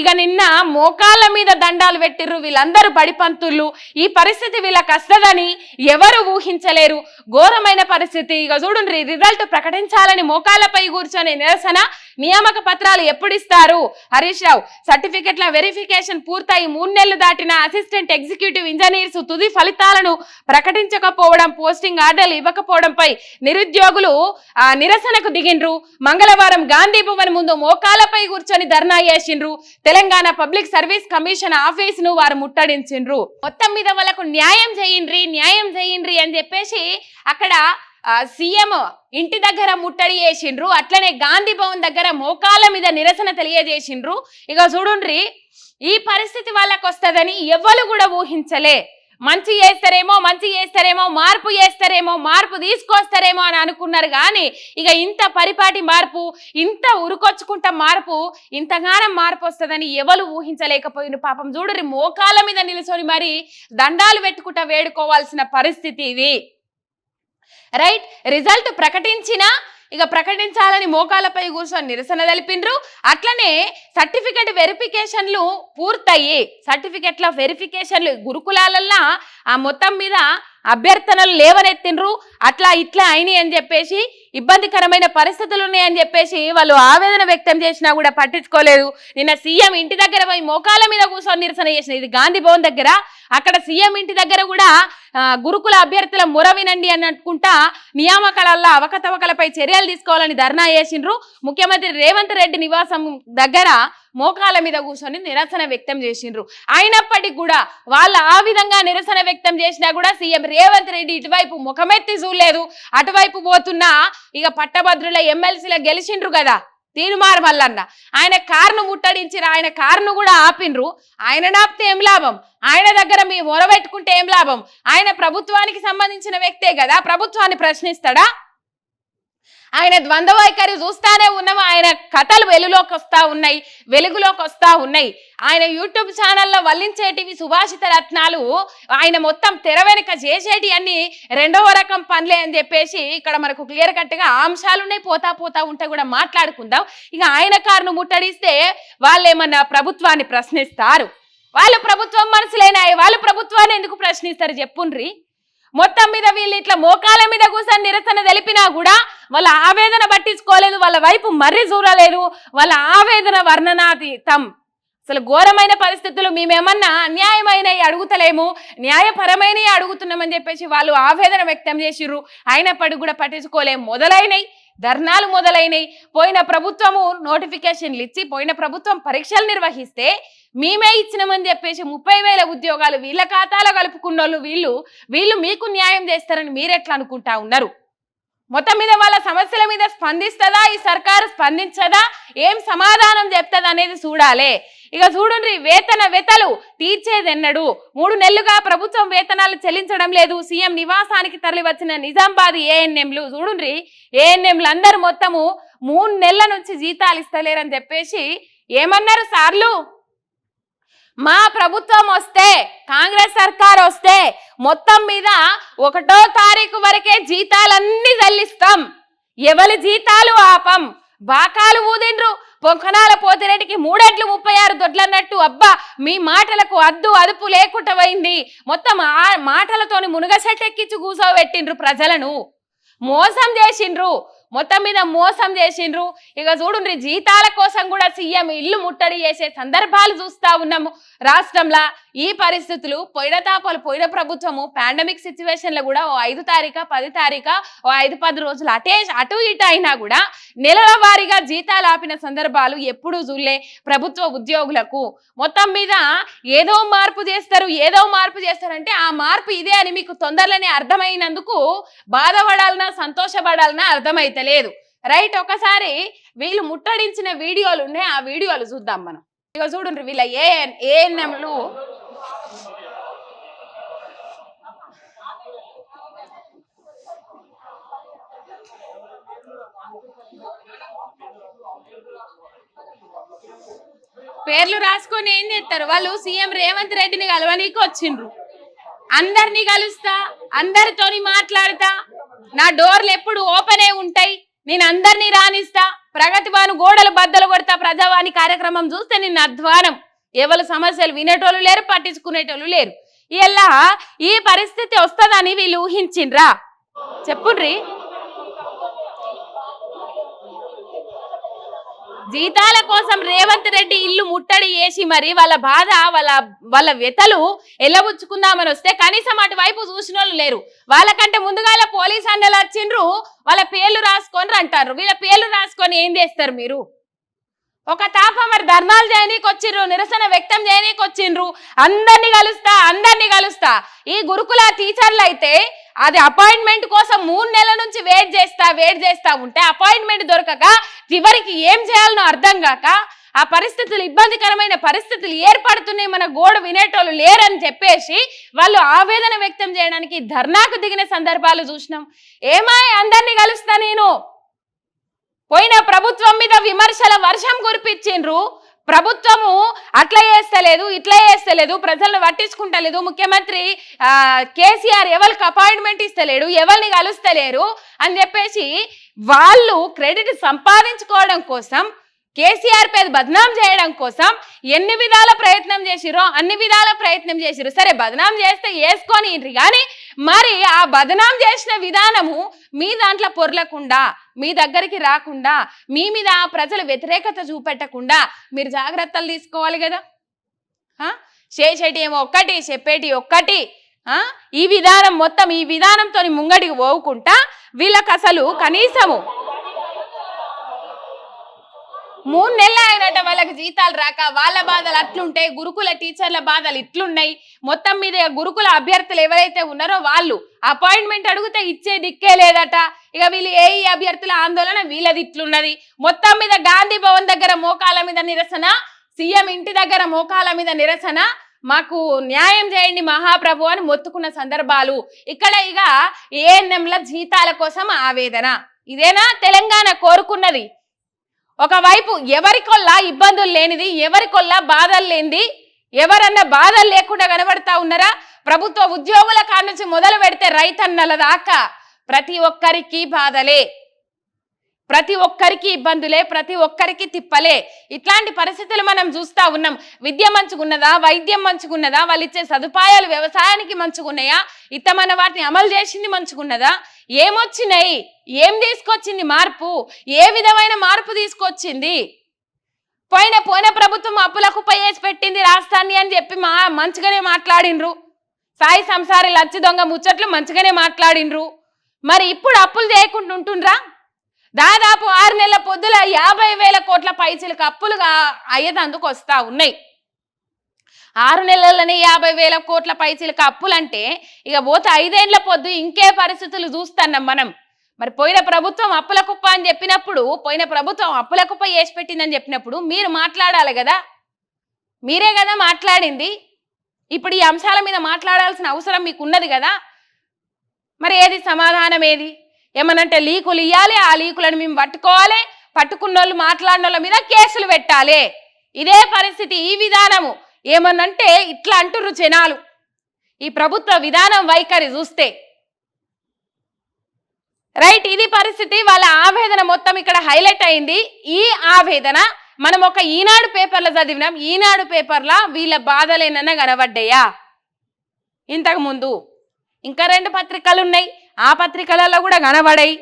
ఇక నిన్న మోకాళ్ళ మీద దండాలు పెట్టిర్రు వీళ్ళందరూ బడిపంతులు ఈ పరిస్థితి వీళ్ళకి వస్తుందని ఎవరు ఊహించలేరు. ఘోరమైన పరిస్థితి. ఇక చూడండి రిజల్ట్ ప్రకటించాలని మోకాళ్ళపై కూర్చొని నిరసన నియామక పత్రాలు ఎప్పుడు ఇస్తారు హరీష్ రావు సర్టిఫికెట్ల వెరిఫికేషన్ పూర్తయి మూడు నెలలు దాటిన అసిస్టెంట్ ఎగ్జిక్యూటివ్ ఇంజనీర్స్ తుది ఫలితాలను ప్రకటించకపోవడం పోస్టింగ్ ఆర్డర్లు ఇవ్వకపోవడంపై నిరుద్యోగులు నిరసనకు దిగిండ్రు. మంగళవారం గాంధీ భవన్ ముందు మోకాలపై కూర్చొని ధర్నా చేసిండ్రు. తెలంగాణ పబ్లిక్ సర్వీస్ కమిషన్ ఆఫీస్ను వారు ముట్టడించిండ్రు. మొత్తం మీద వాళ్ళకు న్యాయం చేయండ్రి న్యాయం చేయండ్రి అని చెప్పేసి అక్కడ సీఎం ఇంటి దగ్గర ముట్టడి చేసిండ్రు. అట్లనే గాంధీ భవన్ దగ్గర మోకాళ్ళ మీద నిరసన తెలియజేసిండ్రు. ఇక చూడుండ్రి ఈ పరిస్థితి వాళ్ళకు వస్తుందని ఎవరు కూడా ఊహించలే. మంచి చేస్తారేమో మంచి చేస్తారేమో మార్పు చేస్తారేమో మార్పు తీసుకొస్తారేమో అని అనుకున్నారు కానీ ఇక ఇంత పరిపాటి మార్పు ఇంత ఉరుకొచ్చుకుంట మార్పు ఇంతగానం మార్పు వస్తుందని ఎవరు ఊహించలేకపోయిన పాపం చూడరి మోకాల మీద నిలుచొని మరి దండాలు పెట్టుకుంటా వేడుకోవాల్సిన పరిస్థితి ఇది. రైట్ రిజల్ట్ ప్రకటించిన ఇక ప్రకటించాలని మోకాలపై కూర్చొని నిరసన తెలిపిండ్రు. అట్లనే సర్టిఫికెట్ వెరిఫికేషన్లు పూర్తయ్యి సర్టిఫికెట్ల వెరిఫికేషన్లు గురుకులాలల్లా ఆ మొత్తం మీద అభ్యర్థనలు లేవనెత్తిండ్రు. అట్లా ఇట్లా అయినాయి అని చెప్పేసి ఇబ్బందికరమైన పరిస్థితులు ఉన్నాయని చెప్పేసి వాళ్ళు ఆవేదన వ్యక్తం చేసినా కూడా పట్టించుకోలేదు. నిన్న సీఎం ఇంటి దగ్గర పోయి మోకాల మీద కూర్చొని నిరసన చేసిన ఇది గాంధీ భవన్ దగ్గర. అక్కడ సీఎం ఇంటి దగ్గర కూడా గురుకుల అభ్యర్థుల మొర వినండి అని అనుకుంటా నియామకాలలో అవకతవకలపై చర్యలు తీసుకోవాలని ధర్నా చేసిండ్రు. ముఖ్యమంత్రి రేవంత్ రెడ్డి నివాసం దగ్గర మోకాల మీద కూర్చొని నిరసన వ్యక్తం చేసిండ్రు. అయినప్పటికీ కూడా వాళ్ళు ఆ విధంగా నిరసన వ్యక్తం చేసినా కూడా సీఎం రేవంత్ రెడ్డి ఇటువైపు ముఖమెత్తి చూడలేదు. అటువైపు పోతున్నా ఇక పట్టభద్రుల ఎమ్మెల్సీలో గెలిచిండ్రు కదా తీనుమార్ మల్లన్న. ఆయన కారును ముట్టడించిరు ఆయన కారును కూడా ఆపిండ్రు. ఆయన నాపితే ఏం లాభం? ఆయన దగ్గర మీ మొరబెట్టుకుంటే ఏం లాభం? ఆయన ప్రభుత్వానికి సంబంధించిన వ్యక్తే కదా ప్రభుత్వాన్ని ప్రశ్నిస్తాడా? ఆయన ద్వంద్వ వైఖరి చూస్తానే ఉన్నాము. ఆయన కథలు వెలుగులోకి వస్తా ఉన్నాయి. వెలుగులోకి వస్తా ఉన్నాయి. ఆయన యూట్యూబ్ ఛానల్లో వల్లించేటివి సుభాషిత రత్నాలు. ఆయన మొత్తం తెర వెనుక చేసేటి అన్ని రెండవ రకం పనులే అని చెప్పేసి ఇక్కడ మనకు క్లియర్ కట్గా అంశాలు ఉన్నాయి పోతా పోతా ఉంటే కూడా మాట్లాడుకుందాం. ఇక ఆయన కారును ముట్టడిస్తే వాళ్ళు ఏమన్నా ప్రభుత్వాన్ని ప్రశ్నిస్తారు? వాళ్ళు ప్రభుత్వం మనసులేనాయి. వాళ్ళు ప్రభుత్వాన్ని ఎందుకు ప్రశ్నిస్తారు? చెప్పుండ్రి. మొత్తం మీద వీళ్ళు ఇట్లా మోకాల మీద కూర్చొని నిరసన తెలిపినా కూడా వాళ్ళ ఆవేదన పట్టించుకోలేదు వాళ్ళ వైపు మర్రి చూడలేదు వాళ్ళ ఆవేదన వర్ణనాతీతం. అసలు ఘోరమైన పరిస్థితులు మేమేమన్నా అన్యాయమైన అడుగుతలేము న్యాయపరమైనవి అడుగుతున్నామని చెప్పేసి వాళ్ళు ఆవేదన వ్యక్తం చేసిర్రు. అయినప్పటికీ కూడా పట్టించుకోలేము. మొదలైనవి ధర్నాలు మొదలైనవి పోయిన ప్రభుత్వము నోటిఫికేషన్లు ఇచ్చి పోయిన ప్రభుత్వం పరీక్షలు నిర్వహిస్తే మేమే ఇచ్చినామని చెప్పేసి ముప్పై వేల ఉద్యోగాలు వీళ్ళ ఖాతాలో కలుపుకున్న వాళ్ళు వీళ్ళు వీళ్ళు మీకు న్యాయం చేస్తారని మీరెట్లా అనుకుంటా ఉన్నారు? మొత్తం మీద వాళ్ళ సమస్యల మీద స్పందిస్తుందా? ఈ సర్కారు స్పందించదా? ఏం సమాధానం చెప్తుంది అనేది చూడాలి. ఇక చూడండి వేతన వెతలు తీర్చేదెన్నడు? మూడు నెలలుగా ప్రభుత్వం వేతనాలు చెల్లించడం లేదు. సీఎం నివాసానికి తరలి వచ్చిన నిజామాబాద్ ఏఎన్ఎంలు చూడండి ఏఎన్ఎంలు అందరూ మొత్తము మూడు నెలల నుంచి జీతాలు ఇస్తలేరని చెప్పేసి ఏమన్నారు సార్లు? మా ప్రభుత్వం వస్తే కాంగ్రెస్ సర్కార్ వస్తే మొత్తం మీద ఒకటో తారీఖు వరకే జీతాలన్నీ చెల్లిస్తాం ఎవరి జీతాలు ఆపం. బాకాలు ఊదిండ్రు. పొంకనాల పోతిరెడ్డికి మూడెట్లు ముప్పై ఆరు దొడ్లన్నట్టు అబ్బా మీ మాటలకు అద్దు అదుపు లేకుండా పోయింది. మొత్తం ఆ మాటలతోని మునుగసెట్టెక్కించి కూసోబెట్టిండ్రు ప్రజలను. మోసం చేసిండ్రు. మొత్తం మీద మోసం చేసిండ్రు. ఇక చూడండి జీతాల కోసం కూడా సీఎం ఇల్లు ముట్టడి చేసే సందర్భాలు చూస్తా ఉన్నాము. రాష్ట్రంలో ఈ పరిస్థితులు పోయిన తాపాలు ప్రభుత్వము పాండమిక్ సిచ్యువేషన్లో కూడా ఓ ఐదు తారీఖు పది తారీఖు ఓ ఐదు పది రోజులు అటే అటు ఇటు అయినా కూడా నెలల వారీగా జీతాలు ఆపిన సందర్భాలు ఎప్పుడూ చూడలే ప్రభుత్వ ఉద్యోగులకు. మొత్తం మీద ఏదో మార్పు చేస్తారు ఏదో మార్పు చేస్తారంటే ఆ మార్పు ఇదే అని మీకు తొందరలోనే అర్థమైనందుకు బాధపడాలన్నా సంతోషపడాలన్నా అర్థమైతలేదు. రైట్ ఒకసారి వీళ్ళు ముట్టడించిన వీడియోలు ఉన్నాయి ఆ వీడియోలు చూద్దాం మనం. ఇక చూడండి వీళ్ళ ఏ ఏఎన్ఎంలు పేర్లు రాసుకొని ఏం చేస్తారు? వాళ్ళు సీఎం రేవంత్ రెడ్డిని కలవనీకి వచ్చిండ్రు. అందరినీ కలుస్తా అందరితోని మాట్లాడతా. నా డోర్లు ఎప్పుడు ఓపెనే ఉంటాయి. నేను అందరినీ రాణిస్తా. ప్రగతి భాను గోడలు బద్దలు కొడతా ప్రజావాణి కార్యక్రమం చూస్తే నిన్న అధ్వానం. ఎవరు సమస్యలు వినేటోళ్ళు లేరు పట్టించుకునేటోళ్ళు లేరు. ఇలా ఈ పరిస్థితి వస్తుందని వీళ్ళు ఊహించిండ్రా? చెప్పుండ్రి. జీతాల కోసం రేవంత్ రెడ్డి ఇల్లు ముట్టడి చేసి మరి వాళ్ళ బాధ వాళ్ళ వాళ్ళ వ్యతలు ఎల్లబుచ్చుకుందామని వస్తే కనీసం అటువైపు చూసిన వాళ్ళు లేరు. వాళ్ళకంటే ముందుగాల పోలీస్ అన్నలు వచ్చిండ్రు వాళ్ళ పేర్లు రాసుకొని అంటారు. వీళ్ళ పేర్లు రాసుకొని ఏం చేస్తారు మీరు? ఒక తాప మరి ధర్నాలు చేయనీకి వచ్చిండ్రు నిరసన వ్యక్తం చేయనీకి వచ్చిండ్రు అందరినీ కలుస్తా అందరినీ కలుస్తా. ఈ గురుకుల టీచర్లు అయితే అది అపాయింట్మెంట్ కోసం మూడు నెలల నుంచి వెయిట్ చేస్తా వెయిట్ చేస్తా ఉంటే అపాయింట్మెంట్ దొరకక చివరికి ఏం చేయాలనో అర్థం కాక ఆ పరిస్థితులు ఇబ్బందికరమైన పరిస్థితులు ఏర్పడుతున్నాయి మన గోడ వినేటోళ్ళు లేరని చెప్పేసి వాళ్ళు ఆవేదన వ్యక్తం చేయడానికి ధర్నాకు దిగిన సందర్భాలు చూసినాం. ఏమాయి అందరినీ కలుస్తా నేను? పోయిన ప్రభుత్వం మీద విమర్శల వర్షం కురిపించిండ్రు. ప్రభుత్వము అట్లా చేస్తలేదు ఇట్లా చేస్తలేదు ప్రజలను పట్టించుకుంటలేదు ముఖ్యమంత్రి కేసీఆర్ ఎవరికి అపాయింట్మెంట్ ఇస్తలేడు ఎవరిని కలుస్తలేరు అని చెప్పేసి వాళ్ళు క్రెడిట్ సంపాదించుకోవడం కోసం కేసీఆర్ పేద బదనాం చేయడం కోసం ఎన్ని విధాల ప్రయత్నం చేసిరో అన్ని విధాల ప్రయత్నం చేసిరు. సరే బదనాం చేస్తే వేసుకొని కానీ మరి ఆ బదనాం చేసిన విధానము మీ దాంట్లో పొరలకుండా మీ దగ్గరికి రాకుండా మీ మీద ప్రజలు వ్యతిరేకత చూపెట్టకుండా మీరు జాగ్రత్తలు తీసుకోవాలి కదా? చేసేటి ఏమో ఒక్కటి చెప్పేటి ఒక్కటి ఈ విధానం మొత్తం ఈ విధానంతో ముంగడికి పోవుకుంటా వీళ్ళకి అసలు కనీసము మూడు నెలలు అయినట్ట వాళ్ళకి జీతాలు రాక వాళ్ళ బాధలు అట్లుంటాయి గురుకుల టీచర్ల బాధలు ఇట్లున్నాయి. మొత్తం మీద గురుకుల అభ్యర్థులు ఎవరైతే ఉన్నారో వాళ్ళు అపాయింట్మెంట్ అడిగితే ఇచ్చే దిక్కే లేదట. ఇక వీళ్ళు ఏ అభ్యర్థుల ఆందోళన వీళ్ళది ఇట్లున్నది. మొత్తం మీద గాంధీ భవన్ దగ్గర మోకాల మీద నిరసన సీఎం ఇంటి దగ్గర మోకాల మీద నిరసన మాకు న్యాయం చేయండి మహాప్రభు అని మొత్తుకున్న సందర్భాలు. ఇక్కడ ఇక ఏఎన్ఎంల జీతాల కోసం ఆవేదన. ఇదేనా తెలంగాణ కోరుకున్నది? ఒకవైపు ఎవరికొల్లా ఇబ్బందులు లేనిది ఎవరికొల్లా బాధలు లేనిది ఎవరన్నా బాధలు లేకుండా కనబడతా ఉన్నారా? ప్రభుత్వ ఉద్యోగుల కాడ నుంచి మొదలు పెడితే రైతన్నల దాకా ప్రతి ఒక్కరికి బాధలే. ప్రతి ఒక్కరికి ఇబ్బందులే ప్రతి ఒక్కరికి తిప్పలే ఇట్లాంటి పరిస్థితులు మనం చూస్తా ఉన్నాం. విద్య మంచుకున్నదా వైద్యం మంచుకున్నదా వాళ్ళు ఇచ్చే సదుపాయాలు వ్యవసాయానికి మంచుకున్నాయా ఇతమైన వాటిని అమలు చేసింది మంచుకున్నదా ఏమొచ్చినాయి ఏం తీసుకొచ్చింది మార్పు ఏ విధమైన మార్పు తీసుకొచ్చింది? పోయిన పోయిన ప్రభుత్వం అప్పులకు వేసి పెట్టింది రాష్ట్రాన్ని అని చెప్పి మా మంచిగానే మాట్లాడిండ్రు సాయి సంసారి లచ్చి దొంగ ముచ్చట్లు మంచిగానే మాట్లాడిండ్రు మరి ఇప్పుడు అప్పులు చేయకుండా ఉంటుండ్రా? దాదాపు ఆరు నెలల పొద్దుల యాభై వేల కోట్ల పైసలకు అప్పులుగా అయ్యేదందుకు వస్తా ఉన్నాయి. ఆరు నెలలనే యాభై వేల కోట్ల పైసలకు అప్పులంటే ఇక పోతే ఐదేండ్ల పొద్దు ఇంకే పరిస్థితులు చూస్తున్నాం మనం. మరి పోయిన ప్రభుత్వం అప్పుల కుప్ప అని చెప్పినప్పుడు పోయిన ప్రభుత్వం అప్పుల కుప్ప వేసి పెట్టిందని చెప్పినప్పుడు మీరు మాట్లాడాలి కదా? మీరే కదా మాట్లాడింది? ఇప్పుడు ఈ అంశాల మీద మాట్లాడాల్సిన అవసరం మీకు ఉన్నది కదా? మరి ఏది సమాధానం ఏది? ఏమనంటే లీకులు ఇవ్వాలి ఆ లీకులను మేము పట్టుకోవాలి పట్టుకున్న వాళ్ళు మాట్లాడిన వాళ్ళ మీద కేసులు పెట్టాలి. ఇదే పరిస్థితి ఈ విధానము. ఏమనంటే ఇట్లా అంటుర్రు జనాలు. ఈ ప్రభుత్వ విధానం వైఖరి చూస్తే. రైట్ ఇది పరిస్థితి. వాళ్ళ ఆవేదన మొత్తం ఇక్కడ హైలైట్ అయింది. ఈ ఆవేదన మనం ఒక ఈనాడు పేపర్లో చదివినాం. ఈనాడు పేపర్లో వీళ్ళ బాధలేనన్నా కనబడ్డాయా? ఇంతకుముందు ఇంకా రెండు పత్రికలు ఉన్నాయి ఆ పత్రికలలో కూడా కనబడాయి.